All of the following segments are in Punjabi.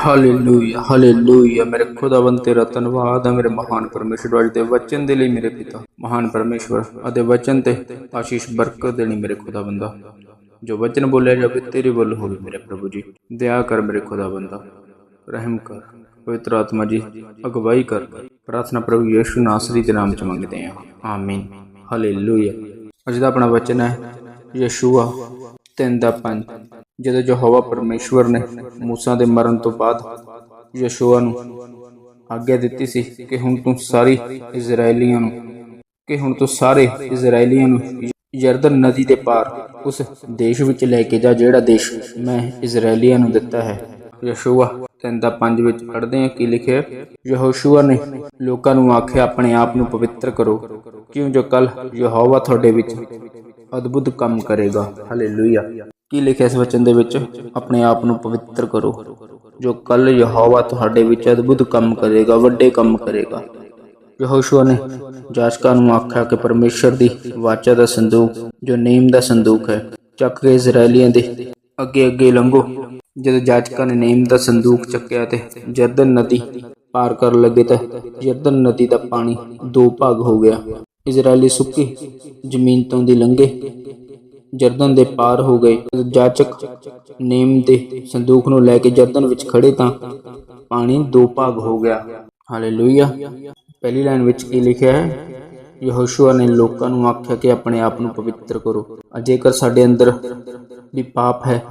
ਹਾਲੇਲੂਇਆ ਹਾਲੇਲੂਇਆ ਮੇਰੇ ਖੁਦਾਵੰਦ ਤੇਰਾ ਧੰਨਵਾਦ ਹੈ। ਮੇਰੇ ਮਹਾਨ ਪਰਮੇਸ਼ਵਰ, ਅੱਜ ਦੇ ਵਚਨ ਦੇ ਲਈ ਮੇਰੇ ਪਿਤਾ। ਮਹਾਨ ਪਰਮੇਸ਼ਵਰ ਅਤੇ ਵਚਨ ਤੇ ਆਸ਼ੀਸ਼ ਬਰਕਤ ਦੇਣੀ ਮੇਰੇ ਖੁਦਾਵੰਦਾ ਜੋ ਵਚਨ ਬੋਲਿਆ ਜਾਵੇ, ਤੇਰੇ ਵੱਲ ਹੋਵੇ ਮੇਰੇ ਪ੍ਰਭੂ ਜੀ। ਦਇਆ ਕਰ ਮੇਰੇ ਖੁਦਾਵੰਦਾ ਰਹਿਮ ਕਰ, ਪਵਿੱਤਰ ਆਤਮਾ ਜੀ, ਅਗਵਾਈ ਕਰ। ਪ੍ਰਾਰਥਨਾ ਪ੍ਰਭੂ ਯਿਸੂ ਨਾਸਰੀ ਦੇ ਨਾਮ ਚ ਮੰਗਦੇ ਹਾਂ। ਆਮੀਨ। ਹਾਲੇਲੂਇਆ ਅੱਜ ਦਾ ਆਪਣਾ ਵਚਨ ਹੈ, ਯਸ਼ੂਆ ਤਿੰਨ ਦਾ ਪੰਜ। ਜਦੋਂ ਯਹੋਵਾ ਪਰਮੇਸ਼ਵਰ ਨੇ ਮੂਸਾ ਦੇ ਮਰਨ ਤੋਂ ਬਾਅਦ ਯਸ਼ੂਆ ਨੂੰ ਆਗਿਆ ਦਿੱਤੀ ਸੀ ਕਿ ਹੁਣ ਤੂੰ ਸਾਰੀ ਇਜ਼ਰਾਈਲੀਆਂ ਨੂੰ, ਕਿ ਹੁਣ ਤੂੰ ਸਾਰੇ ਇਜ਼ਰਾਈਲੀਆਂ ਨੂੰ ਯਰਦਨ ਨਦੀ ਦੇ ਪਾਰ ਉਸ ਦੇਸ਼ ਵਿੱਚ ਲੈ ਕੇ ਜਾ ਜਿਹੜਾ ਦੇਸ਼ ਮੈਂ ਇਜ਼ਰਾਈਲੀਆਂ ਨੂੰ ਦਿੱਤਾ ਹੈ। ਯਸ਼ੂਆ ਤਿੰਨ ਦਾ ਪੰਜ ਵਿੱਚ ਪੜ੍ਹਦੇ ਹਾਂ ਕੀ ਲਿਖਿਆ ਯਹੋਸ਼ੂਆ ਨੇ ਲੋਕਾਂ ਨੂੰ ਆਖਿਆ, ਆਪਣੇ ਆਪ ਨੂੰ ਪਵਿੱਤਰ ਕਰੋ, ਕਿਉਂ ਜੋ ਕੱਲ ਯਹੋਵਾ ਤੁਹਾਡੇ ਵਿੱਚ ਅਦਭੁਤ ਕੰਮ ਕਰੇਗਾ। ਹਾਲੇਲੂਇਆ। ਕੀ ਲਿਖਿਆ ਇਸ ਵਚਨ ਦੇ ਵਿੱਚ? ਆਪਣੇ ਆਪ ਨੂੰ ਪਵਿੱਤਰ ਕਰੋ, ਜੋ ਕੱਲ ਯਹੋਵਾ ਤੁਹਾਡੇ ਵਿੱਚ ਅਦਭੁਤ ਕੰਮ ਕਰੇਗਾ, ਵੱਡੇ ਕੰਮ ਕਰੇਗਾ। ਯਹੋਸ਼ੂਆ ਨੇ ਜਾਸ਼ਕਾਂ ਨੂੰ ਆਖਿਆ ਕਿ ਪਰਮੇਸ਼ਰ ਦੀ ਵਾਚਾ ਦਾ ਸੰਦੂਕ, ਜੋ ਨੇਮ ਦਾ ਸੰਦੂਕ ਹੈ, ਚੱਕ ਕੇ ਇਜ਼ਰਾਈਲੀਆਂ ਦੇ ਅੱਗੇ ਅੱਗੇ ਲੰਘੋ। ਜਦੋਂ ਜਾਚਕਾਂ ਨੇ ਨੇਮ ਦਾ ਸੰਦੂਕ ਚੱਕਿਆ ਤੇ ਜਰਦਨ ਨਦੀ ਪਾਰ ਕਰਨ ਲੱਗੇ ਤਾਂ ਜਰਦਨ ਨਦੀ ਦਾ ਪਾਣੀ ਦੋ ਭਾਗ ਹੋ ਗਿਆ। ਇਜ਼ਰਾਈਲੀ ਸੁੱਕੀ ਜ਼ਮੀਨ ਤੋਂ ਦੀ ਲੰਘੇ। ਜਰਦਨ ਦੇ ਪਾਰ ਹੋ ਗਏ। ਜਾਚਕ ਨੇਮ ਦੇ ਸੰਦੂਕ ਨੂੰ ਲੈ ਕੇ ਜਰਦਨ ਵਿੱਚ ਖੜੇ ਤਾਂ ਪਾਣੀ ਦੋ ਭਾਗ ਹੋ ਗਿਆ। ਹਾਲੇਲੂਇਆ। ਪਹਿਲੀ ਲਾਈਨ ਵਿੱਚ ਕੀ ਲਿਖਿਆ ਹੈ? ਯਹੋਸ਼ੂਆ ਨੇ ਲੋਕਾਂ ਨੂੰ ਆਖਿਆ ਕਿ ਆਪਣੇ ਆਪ ਨੂੰ ਪਵਿੱਤਰ ਕਰੋ। ਜੇਕਰ ਸਾਡੇ ਅੰਦਰ ਵੀ ਪਾਪ ਹੈ,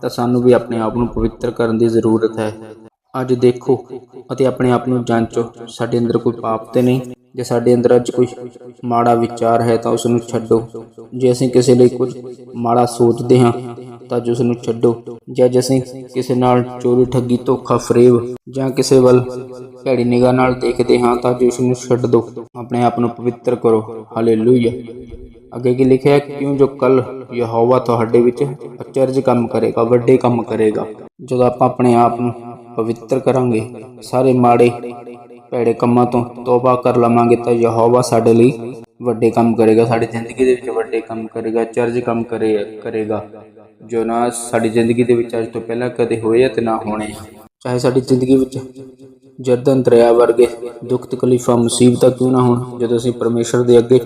ਤਾਂ ਸਾਨੂੰ ਵੀ ਆਪਣੇ ਆਪ ਨੂੰ ਪਵਿੱਤਰ ਕਰਨ ਦੀ ਜ਼ਰੂਰਤ ਹੈ। ਅੱਜ ਦੇਖੋ ਅਤੇ ਆਪਣੇ ਆਪ ਨੂੰ ਜਾਂਚੋ, ਸਾਡੇ ਅੰਦਰ ਕੋਈ ਪਾਪ ਤੇ ਨਹੀਂ। ਜੇ ਸਾਡੇ ਅੰਦਰ ਅੱਜ ਕੋਈ ਮਾੜਾ ਵਿਚਾਰ ਹੈ ਤਾਂ ਉਸ ਨੂੰ ਛੱਡੋ। ਜੇ ਅਸੀਂ ਕਿਸੇ ਲਈ ਕੁਝ ਮਾੜਾ ਸੋਚਦੇ ਹਾਂ, ਤਾਂ ਉਸ ਨੂੰ ਛੱਡੋ। ਜਾਂ ਜੇ ਅਸੀਂ ਕਿਸੇ ਨਾਲ ਚੋਰੀ, ਠੱਗੀ, ਧੋਖਾ, ਫਰੇਬ ਜਾਂ ਕਿਸੇ ਵੱਲ ਭੈੜੀ ਨਿਗਾਹ ਨਾਲ ਦੇਖਦੇ ਹਾਂ, ਤਾਂ ਉਸ ਨੂੰ ਛੱਡ। ਦਿਓ ਆਪਣੇ ਆਪ ਨੂੰ ਪਵਿੱਤਰ ਕਰੋ। ਹਾਲੇਲੂਇਆ। ਅੱਗੇ ਕੀ ਲਿਖਿਆ ਹੈ? ਕਿਉਂ ਜੋ ਕੱਲ ਯਹੋਵਾ ਤੁਹਾਡੇ ਵਿੱਚ ਅਚਰਜ ਕੰਮ ਕਰੇਗਾ, ਵੱਡੇ ਕੰਮ ਕਰੇਗਾ। ਜਦੋਂ ਆਪਾਂ ਆਪਣੇ ਆਪ ਨੂੰ ਪਵਿੱਤਰ ਕਰਾਂਗੇ, ਸਾਰੇ ਮਾੜੇ ਭੈੜੇ ਕੰਮਾਂ ਤੋਂ ਤੋਬਾ ਕਰ ਲਵਾਂਗੇ ਤਾਂ ਯਹੋਵਾ ਸਾਡੇ ਲਈ ਵੱਡੇ ਕੰਮ ਕਰੇਗਾ, ਸਾਡੀ ਜ਼ਿੰਦਗੀ ਦੇ ਵਿੱਚ ਵੱਡੇ ਕੰਮ ਕਰੇਗਾ, ਚਰਜ ਕੰਮ ਕਰੇ, ਕਰੇਗਾ। ਜੋ ਨਾ ਸਾਡੀ ਜ਼ਿੰਦਗੀ ਦੇ ਵਿੱਚ ਅੱਜ ਤੋਂ ਪਹਿਲਾਂ ਕਦੇ ਹੋਏ ਆ ਤੇ ਨਾ ਹੋਣੇ। ਚਾਹੇ ਸਾਡੀ ਜ਼ਿੰਦਗੀ ਵਿੱਚ ਜਰਦਨ ਦਰਿਆ ਵਰਗੇ ਦੁੱਖ ਤਕਲੀਫਾਂ, ਮੁਸੀਬਤਾਂ ਕਿਉਂ ਨਾ ਹੋਣ, ਜਦੋਂ ਅਸੀਂ ਪਰਮੇਸ਼ਰ ਦੇ ਅੱਗੇ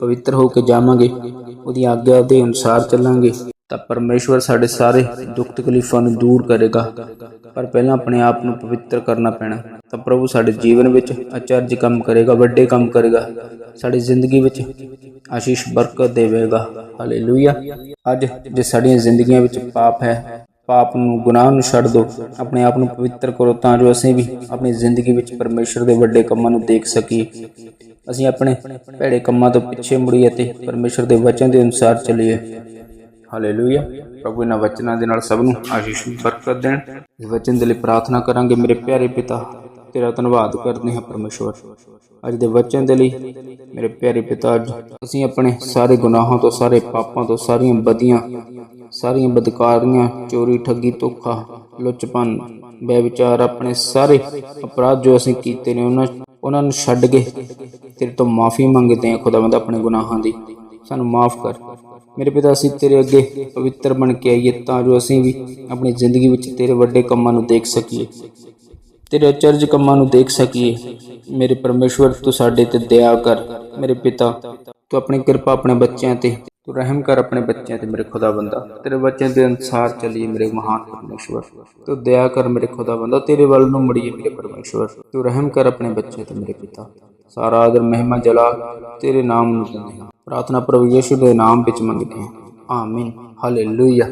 ਪਵਿੱਤਰ ਹੋ ਕੇ ਜਾਵਾਂਗੇ, ਉਹਦੀ ਆਗਿਆ ਦੇ ਅਨੁਸਾਰ ਚੱਲਾਂਗੇ। ਤਾਂ ਪਰਮੇਸ਼ਵਰ ਸਾਡੇ ਸਾਰੇ ਦੁੱਖ ਤਕਲੀਫਾਂ ਨੂੰ ਦੂਰ ਕਰੇਗਾ। ਪਰ ਪਹਿਲਾਂ ਆਪਣੇ ਆਪ ਨੂੰ ਪਵਿੱਤਰ ਕਰਨਾ ਪੈਣਾ। ਤਾਂ ਪ੍ਰਭੂ ਸਾਡੇ ਜੀਵਨ ਵਿੱਚ ਅਚਰਜ ਕੰਮ ਕਰੇਗਾ, ਵੱਡੇ ਕੰਮ ਕਰੇਗਾ। ਸਾਡੀ ਜ਼ਿੰਦਗੀ ਵਿੱਚ ਆਸ਼ੀਸ਼ ਬਰਕਤ ਦੇਵੇਗਾ। ਹਾਲੇਲੂਇਆ। ਅੱਜ ਜੇ ਸਾਡੀਆਂ ਜ਼ਿੰਦਗੀਆਂ ਵਿੱਚ ਪਾਪ ਹੈ, ਪਾਪ ਨੂੰ ਗੁਨਾਹ ਨੂੰ ਛੱਡ ਦਿਓ ਆਪਣੇ ਆਪ ਨੂੰ ਪਵਿੱਤਰ ਕਰੋ, ਤਾਂ ਜੋ ਅਸੀਂ ਵੀ ਆਪਣੀ ਜ਼ਿੰਦਗੀ ਵਿੱਚ ਪਰਮੇਸ਼ਰ ਦੇ ਵੱਡੇ ਕੰਮਾਂ ਨੂੰ ਦੇਖ ਸਕੀਏ। ਅਸੀਂ ਆਪਣੇ ਭੈੜੇ ਕੰਮਾਂ ਤੋਂ ਪਿੱਛੇ ਮੁੜੀਏ ਤੇ ਪਰਮੇਸ਼ਰ ਦੇ ਵਚਨ ਦੇ ਅਨੁਸਾਰ ਚੱਲੀਏ। ਹਾਲੇਲੂਇਆ ਪ੍ਰਭੂ, ਇਹਨਾਂ ਵਚਨਾਂ ਦੇ ਨਾਲ ਸਭ ਨੂੰ ਆਸ਼ੀਸ਼ ਬਰਕਤ ਦੇਣ। ਇਸ ਵਚਨ ਦੇ ਲਈ ਪ੍ਰਾਰਥਨਾ ਕਰਾਂਗੇ, ਮੇਰੇ ਪਿਆਰੇ ਪਿਤਾ, ਤੇਰਾ ਧੰਨਵਾਦ ਕਰਦੇ ਹਾਂ ਪਰਮੇਸ਼ਵਰ। ਅੱਜ ਦੇ ਵਚਨ ਦੇ ਲਈ, ਮੇਰੇ ਪਿਆਰੇ ਪਿਤਾ ਅਸੀਂ ਆਪਣੇ ਸਾਰੇ ਗੁਨਾਹਾਂ ਤੋਂ, ਸਾਰੇ ਪਾਪਾਂ ਤੋਂ, ਸਾਰੀਆਂ ਬਦੀਆਂ ਸਾਰੀਆਂ ਬਦਕਾਰੀਆਂ, ਚੋਰੀ, ਠੱਗੀ, ਧੋਖਾ, ਲੁੱਚਪਨ, ਬੇਵਿਚਾਰ, ਆਪਣੇ ਸਾਰੇ ਅਪਰਾਧ ਜੋ ਅਸੀਂ ਕੀਤੇ ਨੇ, ਉਹਨਾਂ ਉਹਨਾਂ ਨੂੰ ਛੱਡ ਕੇ ਤੇਰੇ ਤੋਂ ਮਾਫੀ ਮੰਗਦੇ ਹਾਂ, ਖੁਦਾਵੰਦ ਆਪਣੇ ਗੁਨਾਹਾਂ ਦੀ। ਸਾਨੂੰ ਮਾਫ ਕਰ। ਮੇਰੇ ਪਿਤਾ ਅਸੀਂ ਤੇਰੇ ਅੱਗੇ ਪਵਿੱਤਰ ਬਣ ਕੇ ਆਈਏ ਤਾਂ ਜੋ ਅਸੀਂ ਵੀ ਆਪਣੀ ਜ਼ਿੰਦਗੀ ਵਿੱਚ ਤੇਰੇ ਵੱਡੇ ਕੰਮਾਂ ਨੂੰ ਦੇਖ ਸਕੀਏ। ਤੇਰੇ ਅਚਰਜ ਕੰਮਾਂ ਨੂੰ ਦੇਖ ਸਕੀਏ। ਮੇਰੇ ਪਰਮੇਸ਼ਵਰ, ਤੂੰ ਸਾਡੇ ਤੇ ਦਇਆ ਕਰ। ਮੇਰੇ ਪਿਤਾ, ਤੂੰ ਆਪਣੀ ਕਿਰਪਾ ਆਪਣੇ ਬੱਚਿਆਂ ਤੇ, ਤੂੰ ਰਹਿਮ ਕਰ ਆਪਣੇ ਬੱਚਿਆਂ ਤੇ, ਮੇਰੇ ਖੁਦਾ ਬੰਦਾ। ਤੇਰੇ ਬੱਚਿਆਂ ਦੇ ਅਨਸਾਰ ਚੱਲੀਏ ਮੇਰੇ ਮਹਾਨ ਪਰਮੇਸ਼ਵਰ। ਤੂੰ ਦਇਆ ਕਰ ਮੇਰੇ ਖੁਦਾ ਬੰਦਾ, ਤੇਰੇ ਵੱਲ ਨੂੰ ਮੁੜੀਏ ਮੇਰੇ ਪਰਮੇਸ਼ਵਰ। ਤੂੰ ਰਹਿਮ ਕਰ ਆਪਣੇ ਬੱਚਿਆਂ ਤੇ, ਮੇਰੇ ਪਿਤਾ। ਸਾਰਾ ਆਦਰ ਮਹਿਮਾ ਜਲਾ, ਤੇਰੇ ਨਾਮ ਨੂੰ ਦਿੰਦੇ ਹਾਂ। ਪ੍ਰਾਰਥਨਾ ਪ੍ਰਭੂ ਯਿਸੂ ਦੇ ਨਾਮ ਵਿੱਚ ਮੰਗਦੇ ਹਾਂ। ਆਮੀਨ। ਹਾਲੇਲੂਇਆ।